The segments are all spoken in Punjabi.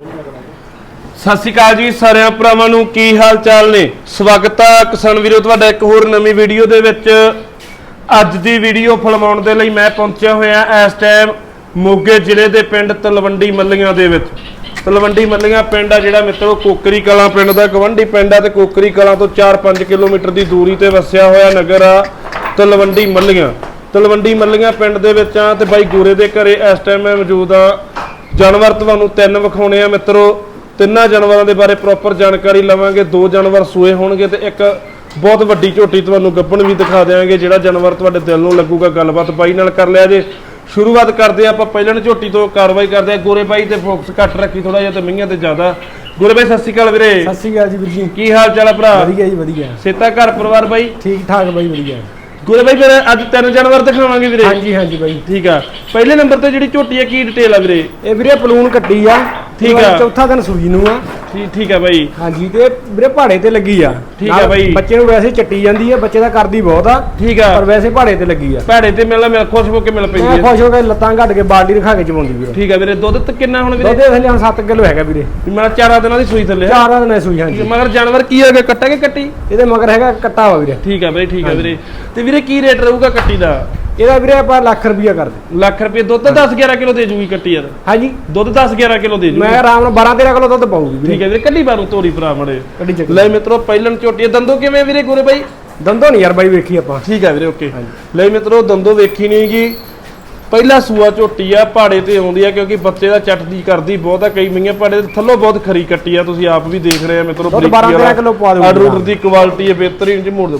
ਸਤਿ ਸ਼੍ਰੀ ਅਕਾਲ ਜੀ ਸਾਰਿਆਂ ਭਰਾਵਾਂ ਨੂੰ ਕੀ ਹਾਲ ਚਾਲ ਨੇ? ਸਵਾਗਤ ਹੈ ਕਿਸਾਨ ਵੀਰੋ, ਤੁਹਾਡਾ ਇੱਕ ਹੋਰ ਨਵੀਂ ਵੀਡੀਓ ਦੇ ਵਿੱਚ। ਅੱਜ ਦੀ ਵੀਡੀਓ ਫਿਲਮਾਉਣ ਦੇ ਲਈ ਮੈਂ ਪਹੁੰਚਿਆ ਹੋਇਆ ਇਸ ਟਾਈਮ ਮੋਗੇ ਜ਼ਿਲ੍ਹੇ ਦੇ ਪਿੰਡ ਤਲਵੰਡੀ ਮੱਲੀਆਂ ਦੇ ਵਿੱਚ। ਤਲਵੰਡੀ ਮੱਲੀਆਂ ਪਿੰਡ ਆ ਜਿਹੜਾ ਮਿੱਤਰੋ, ਕੋਕਰੀ ਕਲਾਂ ਪਿੰਡ ਦਾ, ਗਵੰਡੀ ਪਿੰਡ ਆ ਤੇ ਕੋਕਰੀ ਕਲਾਂ ਤੋਂ 4-5 ਕਿਲੋਮੀਟਰ ਦੀ ਦੂਰੀ ਤੇ ਵਸਿਆ ਹੋਇਆ ਨਗਰ ਆ ਤਲਵੰਡੀ ਮੱਲੀਆਂ। ਤਲਵੰਡੀ ਮੱਲੀਆਂ ਪਿੰਡ ਦੇ ਵਿੱਚ ਆ ਤੇ ਬਾਈ ਗੋਰੇ ਦੇ ਘਰੇ ਇਸ ਟਾਈਮ ਮੈਂ ਮੌਜੂਦ ਆ। ਜਾਨਵਰ ਤੁਹਾਨੂੰ ਤਿੰਨ ਵਿਖਾਉਣੇ ਆ ਮਿੱਤਰੋ। ਤਿੰਨਾਂ ਜਾਨਵਰਾਂ ਦੇ ਬਾਰੇ ਪ੍ਰੋਪਰ ਜਾਣਕਾਰੀ ਲਵਾਂਗੇ। ਦੋ ਜਾਨਵਰ ਸੂਏ ਹੋਣਗੇ ਤੇ ਇੱਕ ਬਹੁਤ ਵੱਡੀ ਝੋਟੀ ਤੁਹਾਨੂੰ ਗੱਭਣ ਵੀ ਦਿਖਾ ਦੇਵਾਂਗੇ ਜਿਹੜਾ ਜਾਨਵਰ ਤੁਹਾਡੇ ਦਿਲ ਨੂੰ ਲੱਗੂਗਾ ਗੱਲਬਾਤ ਬਾਈ ਨਾਲ ਕਰ ਲਿਆ ਜੇ। ਸ਼ੁਰੂਆਤ ਕਰਦੇ ਆ ਆਪਾਂ ਪਹਿਲਾਂ ਝੋਟੀ ਤੋਂ ਕਾਰਵਾਈ ਕਰਦੇ ਆ ਗੋਰੇ ਬਾਈ ਤੇ ਫੋਕਸ ਘੱਟ ਰੱਖੀ ਥੋੜਾ ਜਿਹਾ ਤੇ ਮਈਆਂ ਤੇ ਜ਼ਿਆਦਾ। ਗੋਰੇ ਬਾਈ ਸਤਿ ਸ਼੍ਰੀ ਅਕਾਲ ਵੀਰੇ। ਸਤਿ ਸ਼੍ਰੀ ਅਕਾਲ ਜੀ ਵੀਰ ਜੀ। ਕੀ ਹਾਲ ਚਾਲ ਆ ਭਰਾ? ਵਧੀਆ ਜੀ ਵਧੀਆ। ਸੇਤਾ ਘਰ ਪਰਿਵਾਰ ਬਾਈ? ਠੀਕ ਠਾਕ ਬਾਈ ਵਧੀਆ। ਗੋਰੇ ਬਾਈ ਫਿਰ ਅੱਜ ਤਿੰਨ ਜਾਨਵਰ ਦਿਖਾਵਾਂਗੇ ਵੀਰੇ। ਹਾਂਜੀ ਹਾਂਜੀ ਬਾਈ। ਠੀਕ ਆ। ਪਹਿਲੇ ਨੰਬਰ ਤੇ ਜਿਹੜੀ ਝੋਟੀ ਆ ਕੀ ਡਿਟੇਲ ਆ ਵੀਰੇ? ਇਹ ਵੀਰੇ ਪਲੂਨ ਕੱਟੀ ਆ। ਠੀਕ ਇਹ ਆ। ਚੌਥਾ ਦਿਨ ਸੂਈ ਨੂੰ ਆ। ਠੀਕ ਠੀਕ ਆ ਬਾਈ। ਹਾਂਜੀ ਤੇ ਇਹ ਵੀਰੇ ਪਹਾੜੇ ਤੇ ਲੱਗੀ ਆ। ਠੀਕ ਆ ਨਾਲ ਬਾਈ। ਬੱਚੇ ਨੂੰ ਵੈਸੇ ਚੱਟੀ ਜਾਂਦੀ ਆ ਬੱਚੇ ਦਾ ਕਰਦੀ ਬਹੁਤ ਆ। ਠੀਕ ਆ। ਪਰ ਵੈਸੇ ਪਹਾੜੇ ਤੇ ਲੱਗੀ ਆ। ਭੈੜੇ ਤੇ ਮਿਲਣਾ ਮਿਲ ਖੁਸ਼ ਹੋ ਕੇ ਮਿਲ ਪੈਂਦੀ ਮੈਂ ਆ ਖੁਸ਼ ਹੋ ਕੇ ਲੱਤਾਂ ਘੱਟ ਕੇ ਬਾਲਟੀ ਰਖਾ ਕੇ ਚਵਾਉਂਦੀ ਵੀਰੇ। ਠੀਕ ਆ ਵੀਰੇ ਦੁੱਧ ਤੇ ਕਿੰਨਾ ਹੁਣ ਵੀਰੇ? ਦੁੱਧ ਥੱਲੇ ਹੁਣ 7 ਕਿਲੋ ਹੈਗਾ ਵੀਰੇ। ਮੈਂ ਚਾਰਾਂ ਦਿਨਾਂ ਦੀ ਸੂਈ ਥੱਲੇ ਆ। ਚਾਰਾਂ ਦਿਨ ਸੂਈ ਹਾਂਜੀ। ਮਗਰ ਜਾਨਵਰ ਕੀ ਹੈਗਾ ਕੱਟਾ ਕਿ ਕੱਟੀ? ਇਹਦੇ ਮਗਰ ਹੈਗਾ ਕੱਟਾ ਵਾ ਵੀਰੇ। ਠੀਕ ਆ ਵੀਰੇ ਠੀਕ ਆ ਵੀਰੇ। ਤੇ ਵੀਰੇ ਕੀ ਰੇਟ ਰਹੂਗਾ ਕੱਟੀ ਦਾ? ਇਹਦਾ ਵੀਰੇ ਆਪਾਂ ਲੱਖ ਰੁਪਈਆ ਕਰਦੇ ਲੱਖ ਰੁਪਏ ਦੁੱਧ 10 11 ਕਿਲੋ ਦੇ ਜੂਗੀ ਕੱਟੀ ਯਾਰ। ਹਾਂਜੀ। ਦੁੱਧ 10 11 ਕਿਲੋ ਦੇ ਜੂਗੀ। ਮੈਂ ਆਰਾਮ ਨਾਲ 12 13 ਕਿਲੋ ਦੁੱਧ ਪਾਉਂਗੀ ਵੀਰੇ। ਠੀਕ ਹੈ ਵੀਰੇ ਕੱਢੀ ਬਾਰੂ ਤੋਰੀ ਭਰਾ ਮੜੇ। ਕੱਢੀ ਚੱਕ। ਲੈ ਮਿੱਤਰੋ ਪਹਿਲਣ ਝੋਟੀ ਦੰਦੋ ਕਿਵੇਂ ਵੀਰੇ ਗੋਰੇ ਬਾਈ? ਦੰਦੋਂ ਨਹੀਂ ਯਾਰ ਬਾਈ ਵੇਖੀ ਆਪਾਂ। ਠੀਕ ਆ ਵੀਰੇ ਓਕੇ। ਲੈ ਮਿੱਤਰੋ ਦੰਦੋ ਵੇਖੀ ਨਹੀਂਗੀ ਪਹਿਲਾ ਸੂਆ ਝੋਟੀ ਆ ਪਹਾੜੇ ਤੇ ਆਉਂਦੀ ਆ ਕਿਉਂਕਿ ਬੱਚੇ ਦਾ ਚਟਦੀ ਕਰਦੀ ਬਹੁਤ ਆ ਕਈ ਮਈਆਂ ਪਹਾੜੇ ਦੇ ਥੱਲੋਂ ਬਹੁਤ ਖਰੀ ਕੱਟੀ ਆ ਤੁਸੀਂ ਆਪ ਵੀ ਦੇਖ ਰਹੇ ਆ ਮਿੱਤਰੋ ਦੁੱਧ 12 13 ਕਿਲੋ ਪਵਾ ਆਰਡਰ ਦੀ ਕੁਆਲਿਟੀ ਹੈ ਬਿਹਤਰੀਨ ਜੀ ਮੋੜ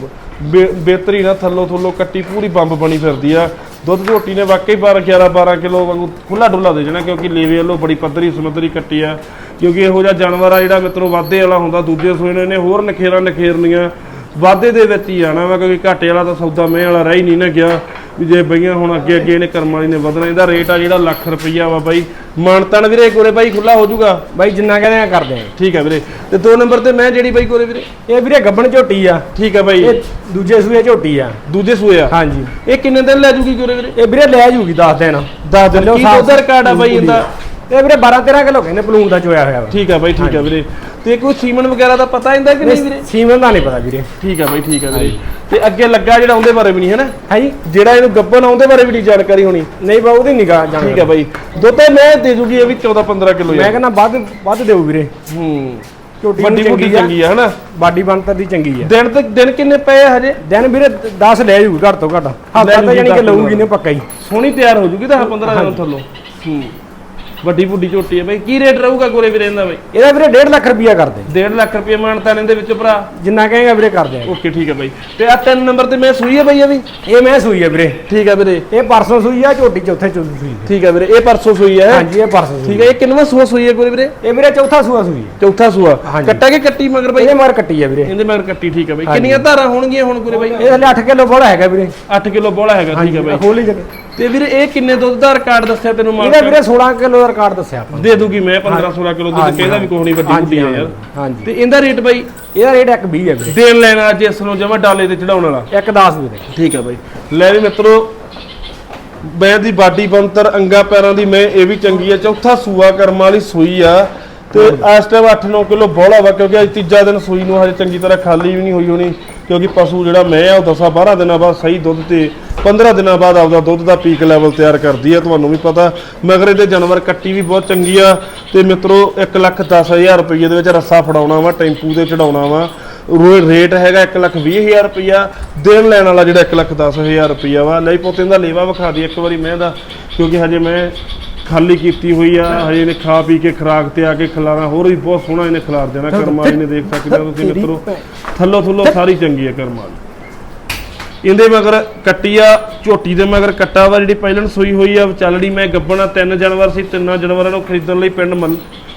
ਦੇ ਬਿਹਤਰੀਨ ਆ ਥੱਲੋਂ ਥੱਲੋਂ ਕੱਟੀ ਪੂਰੀ ਬੰਬ ਬਣੀ ਫਿਰਦੀ ਆ। ਦੁੱਧ ਝੋਟੀ ਨੇ ਵਾਕਈ 12 11 12 ਕਿਲੋ ਵਾਂਗੂ ਖੁੱਲਾ ਡੁੱਲਾ ਦੇ ਜਾਣਾ ਕਿਉਂਕਿ ਲੇਵੇ ਵੱਲੋਂ ਬੜੀ ਪੱਧਰੀ ਸਮੁੰਦਰੀ ਕੱਟੀ ਆ। ਕਿਉਂਕਿ ਇਹੋ ਜਿਹਾ ਜਾਨਵਰ ਆ ਜਿਹੜਾ ਮਿੱਤਰੋ ਵਾਧੇ ਵਾਲਾ ਹੁੰਦਾ ਦੂਜੇ ਸੂਏ ਨੇ ਹੋਰ ਨਖੇਰਾਂ ਨਖੇਰਨੀਆਂ ਵਾਧੇ ਦੇ ਵਿੱਚ ਹੀ ਆਣਾ ਵਾ ਕਿਉਂਕਿ ਘਾਟੇ ਵਾਲਾ ਤਾਂ ਸੌਦਾ ਮੈਂ ਵਾਲਾ ਰਹਿ ਹੀ ਨਹੀਂ ਨਾ ਗਿਆ। ਵੀ ਜੇ ਬਈਆਂ ਹੁਣ ਅੱਗੇ ਅੱਗੇ ਇਹਨੇ ਕਰਮ ਵਾਲੀ ਨੇ ਵਧਣਾ ਇਹਦਾ ਰੇਟ ਆ ਜਿਹੜਾ ਲੱਖ ਰੁਪਈਆ ਵਾ ਬਾਈ। ਮਾਨਤਨ ਵੀਰੇ ਕੋਲੇ ਬਾਈ ਖੁੱਲਾ ਹੋ ਜਾਊਗਾ। ਬਾਈ ਜਿੰਨਾ ਕਹਿੰਦੇ ਆ ਕਰਦੇ ਆ। ਠੀਕ ਹੈ ਵੀਰੇ। ਤੇ ਦੋ ਨੰਬਰ ਤੇ ਮੈਂ ਜਿਹੜੀ ਬਾਈ ਕੋਲੇ ਵੀਰੇ। ਇਹ ਵੀਰੇ ਗੱਬਣ ਝੋਟੀ ਆ। ਠੀਕ ਹੈ ਬਾਈ। ਇਹ ਦੂਜੇ ਸੂਏ ਝੋਟੀ ਆ। ਦੂਜੇ ਸੂਏ ਆ। ਹਾਂਜੀ। ਇਹ ਕਿੰਨੇ ਦਿਨ ਲੈ ਜੂਗੀ ਕੋਲੇ ਵੀਰੇ? ਇਹ ਵੀਰੇ ਲੈ ਜੂਗੀ 10 ਦਿਨ। ਦੱਸ ਦਿਨ। ਕੀ ਦੁੱਧ ਰਿਕਾਰਡ ਆ ਬਾਈ ਇਹਦਾ? ਇਹ ਵੀਰੇ 12 13 ਕਿਲੋ ਕਹਿੰਦੇ ਪਲੂਨ ਦਾ ਚੋਇਆ ਹੋਇਆ ਵਾ। ਠੀਕ ਆ ਬਾਈ ਠੀਕ ਆ ਵੀਰੇ। ਤੇ ਕੋਈ ਸੀਮਨ ਵਗੈਰਾ ਦਾ ਪਤਾ ਇਹਦਾ ਕਿ ਨਹੀਂ ਵੀਰੇ? ਸੀਮਨ ਦਾ ਨਹੀਂ ਪਤਾ ਵੀਰੇ। ਠੀਕ ਆ ਬਾਈ ਠੀਕ ਆ ਵੀਰੇ। ਤੇ ਅੱਗੇ ਲੱਗਾ ਜਿਹੜਾ ਉਹਦੇ ਬਾਰੇ ਵੀ ਨਹੀਂ ਹੈ ਨਾ ਹਾਂਜੀ। ਜਿਹੜਾ ਇਹਨੂੰ ਗੱਬਨ ਆਉਂਦੇ ਬਾਰੇ ਵੀ ਨਹੀਂ ਜਾਣਕਾਰੀ ਹੋਣੀ। ਨਹੀਂ ਬਾ ਉਹਦੀ ਨਿਗਾਹ ਜਾਣ ਠੀਕ ਆ ਬਾਈ। ਦੁੱਧ ਮੈਂ ਦੇ ਜੂਗੀ ਇਹ ਵੀ 14 15 ਕਿਲੋ ਮੈਂ ਕਹਿੰਦਾ ਵੱਧ ਵੱਧ ਦੇਊ ਵੀਰੇ। ਹੂੰ। ਝੋਟੀ ਵੱਡੀ ਬੁੱਢੀ ਚੰਗੀ ਆ। ਹਨਾ? ਬਾਡੀ ਬਣਤਰ ਦੀ ਚੰਗੀ ਆ। ਦਿਨ ਤੇ ਦਿਨ ਕਿੰਨੇ ਪਏ ਆ ਹਜੇ? ਦਿਨ ਵੀਰੇ 10 ਲੈ ਜੂਗੀ ਘੱਟ ਤੋਂ ਘੱਟ। ਹਫਤਾ ਤਾਂ ਜਾਨੀ ਕਿ ਲਊਗੀ ਨੇ ਪੱਕਾ ਹੀ। ਸੋਹਣੀ ਤਿਆਰ ਹੋ ਜੂਗੀ ਤਾਂ 15 ਦਿਨ ਥੱਲੋਂ ਹੂੰ। ਵੱਡੀ ਬੁੱਢੀ ਝੋਟੀ ਹੈ ਬਾਈ। ਕੀ ਰੇਟ ਰਹੂਗਾ ਗੋਰੇ ਵੀਰੇ ਇਹਦਾ ਬਾਈ? ਇਹਦਾ ਵੀਰੇ 1.5 ਲੱਖ ਰੁਪਈਆ ਕਰਦੇ। 1.5 ਲੱਖ ਰੁਪਏ ਮਾਨਤਾ ਇਹਦੇ ਵਿੱਚ ਭਰਾ? ਜਿੰਨਾ ਕਹੇਗਾ ਵੀਰੇ ਕਰਦੇ ਆ। ਓਕੇ ਠੀਕ ਹੈ ਬਾਈ। ਤੇ ਆ ਤਿੰਨ ਨੰਬਰ ਤੇ ਮੈਂ ਸੂਈ ਹੈ ਬਾਈ ਇਹ ਵੀ? ਇਹ ਮੈਂ ਸੂਈ ਆ ਵੀਰੇ। ਠੀਕ ਹੈ ਵੀਰੇ। ਇਹ ਪਰਸੋਂ ਸੂਈ ਆ ਝੋਟੀ ਚੌਥੇ ਚੌਥੀ ਸੂਈ ਆ। ਠੀਕ ਹੈ ਵੀਰੇ ਇਹ ਪਰਸੋਂ ਸੂਈ ਹੈ। ਹਾਂਜੀ ਇਹ ਪਰਸੋਂ ਸੂਈ ਠੀਕ ਹੈ ਇਹ ਕਿੰਨਵਾਂ ਸੂਆ ਸੂਈ ਹੈ ਗੋਰੇ ਵੀਰੇ? ਇਹ ਵੀਰੇ ਚੌਥਾ ਸੂਆ ਸੂਈ ਆ। ਚੌਥਾ ਸੂਆ। ਹਾਂਜੀ। ਕੱਟਾ ਕੇ ਕੱਟੀ ਮਗਰ ਬਾਈ? ਇਹਦੇ ਮਗਰ ਕੱਟੀ ਆ ਵੀਰੇ। ਇਹਦੇ ਮਗਰ ਕੱਟੀ ਠੀਕ ਹੈ ਬਾਈ। ਕਿੰਨੀਆਂ ਧਾਰਾਂ ਹੋਣਗੀਆਂ ਹੁਣ ਗੋਰੇ ਬਾਈ? ਇਹ ਥੱਲੇ 8 ਕਿਲੋ ਬੋਲਾ ਹੈਗਾ ਵੀਰੇ। 8 ਕਿਲੋ ਬੋਲਾ ਹੈਗਾ ਠੀਕ ਹੈ ਬਾਈ। ਖੋਲੀ ਜਗੇ ਤੇ ਵੀਰੇ ਇਹ ਕਿੰਨੇ ਦੁੱਧ ਦਾ ਰਿਕਾਰਡ ਦੱਸਿਆ ਤੈਨੂੰ ਮਾਰ ਇਹਦਾ ਵੀਰੇ 16 ਕਿਲੋ ਦਾ ਰਿਕਾਰਡ ਦੱਸਿਆ ਆਪਾਂ ਦੇ ਦੂਗੀ ਮੈਂ 15 16 ਕਿਲੋ ਦੁੱਧ ਕਹਿੰਦਾ ਵੀ ਕੋਈ ਨਹੀਂ ਵੱਡੀ ਆ ਯਾਰ। ਹਾਂਜੀ। ਤੇ ਇਹਦਾ ਰੇਟ ਬਾਈ? ਇਹਦਾ ਰੇਟ 120 ਹੈ ਵੀਰੇ। ਦੇਣ ਲੈਣਾ ਅੱਜ ਇਸ ਨੂੰ ਜਮਾ ਡਾਲੇ ਤੇ ਚੜਾਉਣ ਵਾਲਾ। ਇੱਕ 10 ਵੀਰੇ। ਠੀਕ ਹੈ ਬਾਈ। ਲੈ ਵੀ ਮਿੱਤਰੋ ਮੈਂ ਦੀ ਬਾਡੀ ਬੰਤਰ ਅੰਗਾ ਪੈਰਾਂ ਦੀ ਮੈਂ ਇਹ ਵੀ ਚੰਗੀ ਆ। ਚੌਥਾ ਸੂਆ ਕਰਮ ਵਾਲੀ ਸੂਈ ਆ। ਤੇ ਇਸ ਟਾਈਮ 8-9 ਕਿਲੋ ਬੋਲਾ ਵਾ ਕਿਉਂਕਿ ਅੱਜ ਤੀਜਾ ਦਿਨ ਸੂਈ ਨੂੰ ਹਜੇ ਚੰਗੀ ਤਰ੍ਹਾਂ ਖਾਲੀ ਵੀ ਨਹੀਂ ਹੋਈ ਹੋਣੀ ਕਿਉਂਕਿ ਪਸ਼ੂ ਜਿਹੜਾ ਮੈਂ ਆ ਉਹ 10-12 ਦਿਨਾਂ ਬਾਅਦ ਸਹੀ ਦੁੱਧ ਤੇ 15 ਦਿਨਾਂ ਬਾਅਦ ਆਪਦਾ ਦੁੱਧ ਦਾ ਪੀਕ ਲੈਵਲ ਤਿਆਰ ਕਰਦੀ ਆ ਤੁਹਾਨੂੰ ਵੀ ਪਤਾ। ਮਗਰ ਇਹਦੇ ਜਾਨਵਰ ਕੱਟੀ ਵੀ ਬਹੁਤ ਚੰਗੀ ਆ ਤੇ ਮਿੱਤਰੋ 1 ਲੱਖ 10000 ਰੁਪਏ ਦੇ ਵਿੱਚ ਰੱਸਾ ਫੜਾਉਣਾ ਵਾ ਟੈਂਪੂ ਤੇ ਚੜਾਉਣਾ ਵਾ। ਰੇਟ ਹੈਗਾ 1 ਲੱਖ 20000 ਰੁਪਇਆ ਦੇਣ ਲੈਣ ਵਾਲਾ ਜਿਹੜਾ 1 ਲੱਖ 10000 ਰੁਪਇਆ ਵਾ। ਲਈ ਪੋਤੇ ਦਾ ਲੇਵਾ ਵਿਖਾ ਦੀ ਇੱਕ ਵਾਰੀ ਮੈਂ ਦਾ ਕਿਉਂਕਿ ਹਜੇ ਮੈਂ ਖਾਲੀ ਕੀਤੀ ਹੋਈ ਆ। ਹਜੇ ਨੇ ਖਾ ਪੀ ਕੇ ਖਰਾਕ ਤੇ ਆ ਕੇ ਖਿਲਾਰਾ ਹੋਰ ਵੀ ਬਹੁਤ ਸੋਹਣਾ ਇਹਨੇ ਖਿਲਾਰ ਦੇਣਾ। ਕਰਮਾਲੀ ਨੇ ਦੇਖ ਸਕਦੇ ਹੋ ਤੁਸੀਂ ਮਿੱਤਰੋ। ਥੱਲੋ ਥੱਲੋ ਸਾਰੀ ਚੰਗੀ ਆ ਕਰਮਾਲੀ ਇਹਦੇ ਮਗਰ ਕੱਟੀ ਆ ਝੋਟੀ ਦੇ ਮਗਰ ਕੱਟਾ ਵਾ ਜਿਹੜੀ ਪਹਿਲਣ ਸੂਈ ਹੋਈ ਆ ਚੱਲੜੀ ਮੈਂ ਗੱਬਣਾ ਤਿੰਨ ਜਾਨਵਰ ਸੀ ਤਿੰਨਾਂ ਜਾਨਵਰਾਂ ਨੂੰ ਖਰੀਦਣ ਲਈ ਪਿੰਡ ਮੱਲ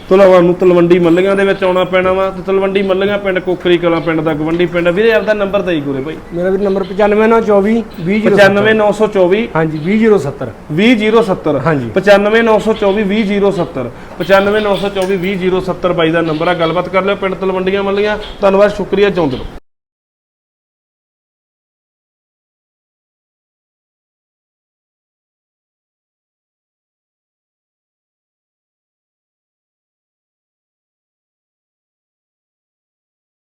ਤੁਲਾਵਾ ਨੂੰ ਤਲਵੰਡੀ ਮੱਲੀਆਂ ਦੇ ਵਿੱਚ ਆਉਣਾ ਪੈਣਾ ਵਾ ਤੇ ਤਲਵੰਡੀ ਮੱਲੀਆਂ ਪਿੰਡ ਕੋਕਰੀ ਕਲਾਂ ਪਿੰਡ ਦਾ ਗਵੰਡੀ ਪਿੰਡ। ਵੀਰੇ ਆਪਦਾ ਨੰਬਰ ਦੇਈ ਗੁਰੇ ਬਾਈ। ਮੇਰਾ ਵੀ ਨੰਬਰ 95924 200 95924 ਹਾਂਜੀ 20070 20070 ਹਾਂਜੀ। 95924 20070 95924 20070 ਬਾਈ ਦਾ ਨੰਬਰ ਆ ਗੱਲਬਾਤ ਕਰ ਲਿਓ ਪਿੰਡ ਤਲਵੰਡੀਆਂ ਮੱਲੀਆਂ। ਧੰਨਵਾਦ ਸ਼ੁਕਰੀਆ ਚਾਹੁੰਦੇ ਰਹੋ।